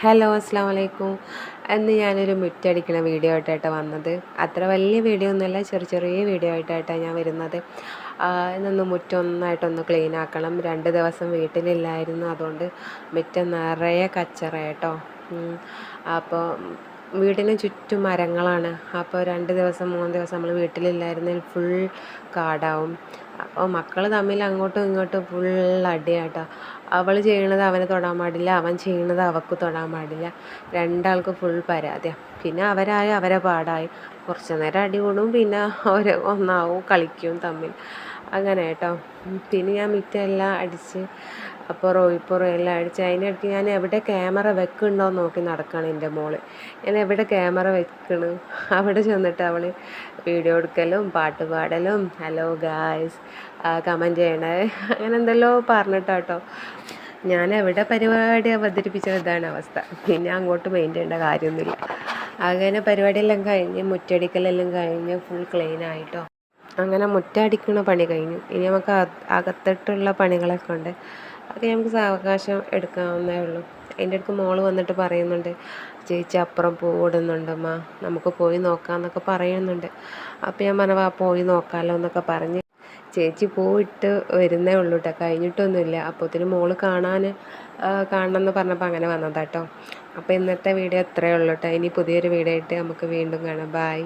Hello അസ്സാം വലൈക്കും ഇന്ന് ഞാനൊരു മുറ്റടിക്കണ വീഡിയോ ആയിട്ടാണ് വന്നത്. അത്ര വലിയ വീഡിയോ ഒന്നുമല്ല ചെറിയ ചെറിയ വീഡിയോ ആയിട്ടാണ് ഞാൻ വരുന്നത്. ഇന്നൊന്ന് മുറ്റം ഒന്നായിട്ടൊന്ന് ക്ലീൻ ആക്കണം. രണ്ട് ദിവസം വീട്ടിലില്ലായിരുന്നു അതുകൊണ്ട് മുറ്റം നിറയെ കച്ചറ കേട്ടോ അപ്പോൾ വീടിന് ചുറ്റും മരങ്ങളാണ്. അപ്പോൾ രണ്ട് ദിവസം മൂന്ന് ദിവസം നമ്മൾ വീട്ടിലില്ലായിരുന്നെങ്കിൽ ഫുൾ കാടാവും. അപ്പോൾ മക്കൾ തമ്മിൽ അങ്ങോട്ടും ഇങ്ങോട്ടും ഫുൾ അടിയാട്ടോ. അവൾ ചെയ്യണത് അവനെ തൊടാൻ പാടില്ല അവൻ ചെയ്യണത് അവൾക്ക് തൊടാൻ പാടില്ല. രണ്ടാൾക്ക് ഫുൾ പരാതിയാണ് പിന്നെ അവരായി അവരെ പാടായി. കുറച്ച് നേരം അടി കൂടും പിന്നെ അവർ ഒന്നാവും കളിക്കും തമ്മിൽ. അങ്ങനെ കേട്ടോ പിന്നെ ഞാൻ മിറ്റെല്ലാം അടിച്ച് അപ്പുറവും ഇപ്പുറവും എല്ലാം അടിച്ച് അതിനിടയ്ക്ക് ഞാൻ എവിടെ ക്യാമറ വെക്കുന്നുണ്ടോ നോക്കി നടക്കുകയാണ് എന്റെ മോൾ. ഞാൻ എവിടെ ക്യാമറ വെക്കണു? അവിടെ ചെന്നിട്ട് അവൾ വീഡിയോ എടുക്കലും പാട്ട് പാടലും ഹലോ ഗായ്സ് കമന്റ് ചെയ്യണേ. അങ്ങനെ എന്തെല്ലോ പറഞ്ഞിട്ടാട്ടോ. ഞാൻ എവിടെ പരിപാടി അവതരിപ്പിച്ചത് ഇതാണ് അവസ്ഥ. പിന്നെ അങ്ങോട്ട് മെയിൻ ചെയ്യേണ്ട കാര്യമൊന്നുമില്ല. അങ്ങനെ പരിപാടിയെല്ലാം കഴിഞ്ഞ് മുറ്റടിക്കലെല്ലാം കഴിഞ്ഞ് ഫുൾ ക്ലീൻ ആയിട്ടോ. അങ്ങനെ മുറ്റടിക്കണ പണി കഴിഞ്ഞു. ഇനി നമുക്ക് അക- അകത്തിട്ടുള്ള പണികളൊക്കെ ഉണ്ട്. അതൊക്കെ നമുക്ക് സാവകാശം എടുക്കാവുന്നേ ഉള്ളൂ. അതിന്റെ അടുക്ക് മോൾ വന്നിട്ട് പറയുന്നുണ്ട് ചേച്ചി അപ്പുറം പൂവിടുന്നുണ്ടമ്മ നമുക്ക് പോയി നോക്കാമെന്നൊക്കെ പറയുന്നുണ്ട്. അപ്പോൾ ഞാൻ പറഞ്ഞു വാ പോയി നോക്കാമല്ലോ എന്നൊക്കെ പറഞ്ഞ് ചേച്ചി പോയിട്ട് വരുന്നേ ഉള്ളൂ കേട്ടോ കഴിഞ്ഞിട്ടൊന്നുമില്ല. അപ്പോഴത്തേനും മോൾ കാണാൻ കാണണം എന്ന് പറഞ്ഞപ്പോൾ അങ്ങനെ വന്നതാട്ടോ അപ്പോൾ ഇന്നത്തെ വീഡിയോ ഇത്രയേ ഉള്ളൂ കേട്ടോ ഇനി പുതിയൊരു വീഡിയോ ആയിട്ട് നമുക്ക് വീണ്ടും കാണാം. ബായ്